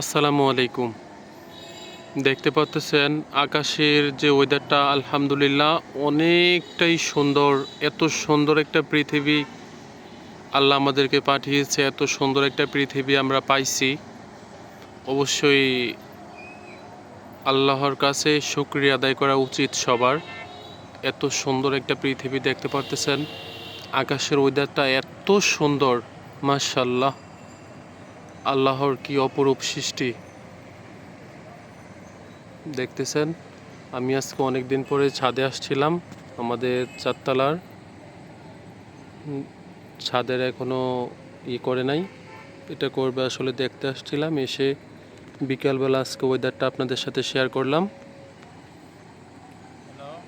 আসসালামু আলাইকুম। দেখতে পাচ্ছেন আকাশের যে ওয়েদারটা আলহামদুলিল্লাহ, অনেকটাই সুন্দর, এত সুন্দর একটা পৃথিবী আল্লাহ আমাদেরকে পাঠিয়েছে, এত সুন্দর একটা পৃথিবী আমরা পাইছি। অবশ্যই আল্লাহর কাছে শুক্রিয়া আদায় করা উচিত সবার। এত সুন্দর একটা পৃথিবী দেখতে পারতেছেন আকাশের ওয়েদারটা এত সুন্দর মাশাল্লাহ আল্লাহর কি অপরূপ সৃষ্টি? দেখতেছেন, আমি আজকে অনেক দিন পরে ছাদে আসছিলাম, আমাদের চারতলার। ছাদের এখনও ই করে নাই। এটা করবে আসলে দেখতে আসছিলাম, এসে বিকালবেলা আজকে ওয়েদারটা আপনাদের সাথে শেয়ার করলাম।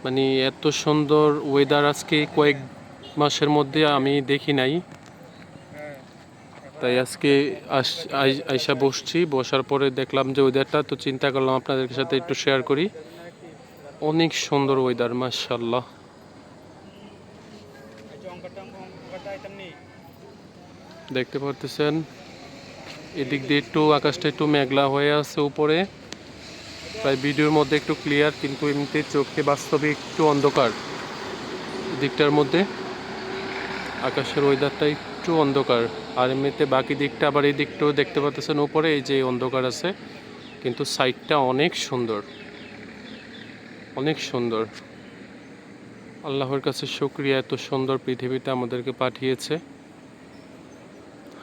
মানে এত সুন্দর ওয়েদার আজকে কয়েক মাসের মধ্যে আমি দেখি নাই। তাই আজকে আইসা বসছি। বসার পরে দেখলাম যে ওয়েদারটা তো চিন্তা করলাম আপনাদের সাথে একটু শেয়ার করি। অনেক সুন্দর ওয়েদার মাশাল্লাহ দেখতে পারতেছেন? এদিক দিয়ে একটু, আকাশটা একটু মেঘলা হয়ে আছে উপরে। তাই ভিডিওর মধ্যে একটু ক্লিয়ার কিন্তু এমনিতে চোখে বাস্তবে একটু অন্ধকার। দিকটার মধ্যে। আকাশের ওয়েদারটা একটু অন্ধকার। আর এমনিতে বাকি দিকটা আবার এই দিকটাও দেখতে পাচ্ছেন উপরে এই যে অন্ধকার আছে, কিন্তু সাইডটা অনেক সুন্দর। অনেক সুন্দর। আল্লাহর কাছে শুক্রিয়া, এত সুন্দর পৃথিবীতে আমাদেরকে পাঠিয়েছে।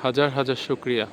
হাজার হাজার শুক্রিয়া।